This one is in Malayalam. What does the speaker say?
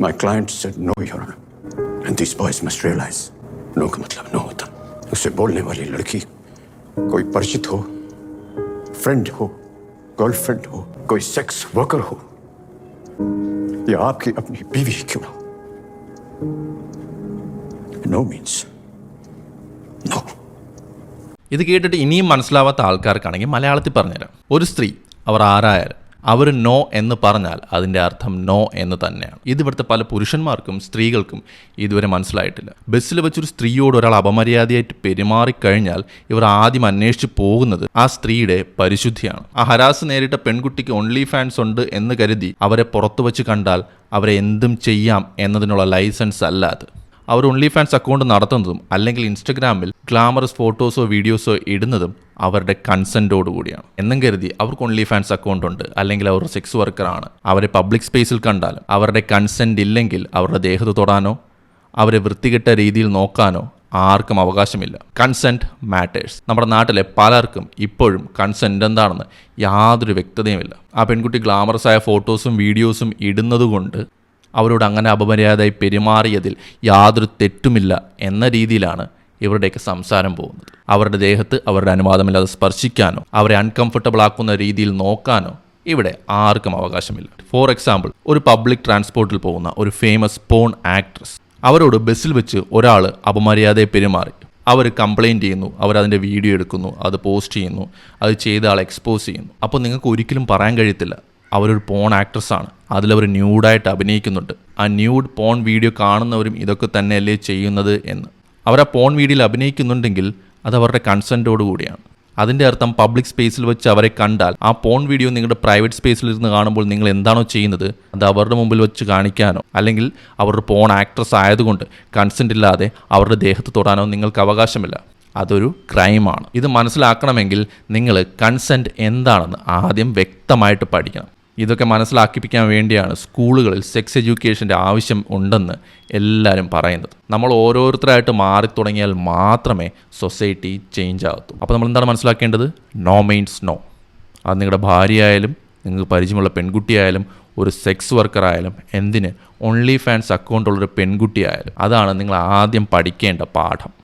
My client said no, Your Honor. And these boys must realize no का मतलब no होता उसे बोलने वाली लड़की कोई परिचित हो फ्रेंड हो गर्लफ्रेंड हो कोई सेक्स वर्कर हो या आपकी अपनी बीवी ही क्यों ना नो मीन्स नो ഇത് കേട്ടിട്ട് ഇനിയും മനസ്സിലാവാത്ത ആൾക്കാർക്കാണെങ്കിൽ മലയാളത്തിൽ പറഞ്ഞുതരാം ഒരു സ്ത്രീ അവർ ആരായാലും അവർ നോ എന്ന് പറഞ്ഞാൽ അതിന്റെ അർത്ഥം നോ എന്ന് തന്നെയാണ്. ഇത് ഇവിടുത്തെ പല പുരുഷന്മാർക്കും സ്ത്രീകൾക്കും ഇതുവരെ മനസ്സിലായിട്ടില്ല. ബസ്സിൽ വെച്ചൊരു സ്ത്രീയോട് ഒരാൾ അപമര്യാദയായിട്ട് പെരുമാറിക്കഴിഞ്ഞാൽ ഇവർ ആദ്യം അന്വേഷിച്ച് പോകുന്നത് ആ സ്ത്രീയുടെ പരിശുദ്ധിയാണ്. ആ ഹരാസ് നേരിട്ട പെൺകുട്ടിക്ക് ഓൺലി ഫാൻസ് ഉണ്ട് എന്ന് കരുതി അവരെ പുറത്തു വെച്ച് കണ്ടാൽ അവരെ എന്തും ചെയ്യാം എന്നതിനുള്ള ലൈസൻസ് അല്ല അത്. അവർ ഓൺലി ഫാൻസ് അക്കൗണ്ട് നടത്തുന്നതും അല്ലെങ്കിൽ ഇൻസ്റ്റഗ്രാമിൽ ഗ്ലാമറസ് ഫോട്ടോസോ വീഡിയോസോ ഇടുന്നതും അവരുടെ കൺസെന്റോട് കൂടിയാണ്. എന്നും കരുതി അവർക്ക് ഓൺലി ഫാൻസ് അക്കൗണ്ട് ഉണ്ട്. അല്ലെങ്കിൽ അവർ സെക്സ് വർക്കറാണ് അവരെ പബ്ലിക് സ്പേസിൽ കണ്ടാലും അവരുടെ കൺസെന്റ് ഇല്ലെങ്കിൽ അവരുടെ ദേഹത്ത് തൊടാനോ അവരെ വൃത്തികെട്ട രീതിയിൽ നോക്കാനോ ആർക്കും അവകാശമില്ല. കൺസെന്റ് മാറ്റേഴ്സ് നമ്മുടെ നാട്ടിലെ പലർക്കും ഇപ്പോഴും കൺസെന്റ് എന്താണെന്ന് യാതൊരു വ്യക്തതയുമില്ല. ആ പെൺകുട്ടി ഗ്ലാമറസ് ആയ ഫോട്ടോസും വീഡിയോസും ഇടുന്നതുകൊണ്ട് അവരോട് അങ്ങനെ അപമര്യാദയായി പെരുമാറിയതിൽ യാതൊരു തെറ്റുമില്ല എന്ന രീതിയിലാണ് ഇവരുടെയൊക്കെ സംസാരം പോകുന്നത്. അവരുടെ ദേഹത്ത് അവരുടെ അനുവാദമില്ലാതെ സ്പർശിക്കാനോ അവരെ അൺകംഫർട്ടബിൾ ആക്കുന്ന രീതിയിൽ നോക്കാനോ ഇവിടെ ആർക്കും അവകാശമില്ല. ഫോർ എക്സാമ്പിൾ ഒരു പബ്ലിക് ട്രാൻസ്പോർട്ടിൽ പോകുന്ന ഒരു ഫേമസ് പോൺ ആക്ട്രസ് അവരോട് ബസ്സിൽ വെച്ച് ഒരാൾ അപമര്യാദയെ പെരുമാറി. അവർ കംപ്ലയിന്റ് ചെയ്യുന്നു അവരതിന്റെ വീഡിയോ എടുക്കുന്നു അത് പോസ്റ്റ് ചെയ്യുന്നു അത് ചെയ്ത ആളെ എക്സ്പോസ് ചെയ്യുന്നു. അപ്പോൾ നിങ്ങൾക്ക് ഒരിക്കലും പറയാൻ കഴിയത്തില്ല. അവരൊരു പോൺ ആക്ട്രസ്സാണ് അതിലവർ ന്യൂഡായിട്ട് അഭിനയിക്കുന്നുണ്ട്. ആ ന്യൂഡ് പോൺ വീഡിയോ കാണുന്നവരും ഇതൊക്കെ തന്നെയല്ലേ ചെയ്യുന്നത് എന്ന്. അവർ ആ പോൺ വീഡിയോയിൽ അഭിനയിക്കുന്നുണ്ടെങ്കിൽ അത് അവരുടെ കൺസെന്റോട് കൂടിയാണ്. അതിന്റെ അർത്ഥം പബ്ലിക് സ്പേസിൽ വെച്ച് അവരെ കണ്ടാൽ ആ പോൺ വീഡിയോ നിങ്ങളുടെ പ്രൈവറ്റ് സ്പേസിൽ ഇരുന്ന് കാണുമ്പോൾ നിങ്ങൾ എന്താണോ ചെയ്യുന്നത് അത് അവരുടെ മുമ്പിൽ വെച്ച് കാണിക്കാനോ അല്ലെങ്കിൽ അവരുടെ പോൺ ആക്ട്രസ് ആയതുകൊണ്ട് കൺസെന്റ് ഇല്ലാതെ അവരുടെ ദേഹത്ത് തൊടാനോ നിങ്ങൾക്ക് അവകാശമില്ല. അതൊരു ക്രൈമാണ് ഇത് മനസ്സിലാക്കണമെങ്കിൽ നിങ്ങൾ കൺസെന്റ് എന്താണെന്ന് ആദ്യം വ്യക്തമായിട്ട് പഠിക്കണം. ഇതൊക്കെ മനസ്സിലാക്കിപ്പിക്കാൻ വേണ്ടിയാണ് സ്കൂളുകളിൽ സെക്സ് എഡ്യൂക്കേഷന്റെ ആവശ്യം ഉണ്ടെന്ന് എല്ലാവരും പറയുന്നത്. നമ്മൾ ഓരോരുത്തരായിട്ട് മാറി തുടങ്ങിയാൽ മാത്രമേ സൊസൈറ്റി ചേഞ്ച് ആകത്തു അപ്പോൾ നമ്മൾ എന്താണ് മനസ്സിലാക്കേണ്ടത്? നോ മീൻസ് നോ അത് നിങ്ങളുടെ ഭാര്യയായാലും നിങ്ങൾക്ക് പരിചയമുള്ള പെൺകുട്ടിയായാലും ഒരു സെക്സ് വർക്കർ ആയാലും എന്തിന്? ഓൺലി ഫാൻസ് അക്കൗണ്ടുള്ളൊരു പെൺകുട്ടിയായാലും. അതാണ് നിങ്ങൾ ആദ്യം പഠിക്കേണ്ട പാഠം.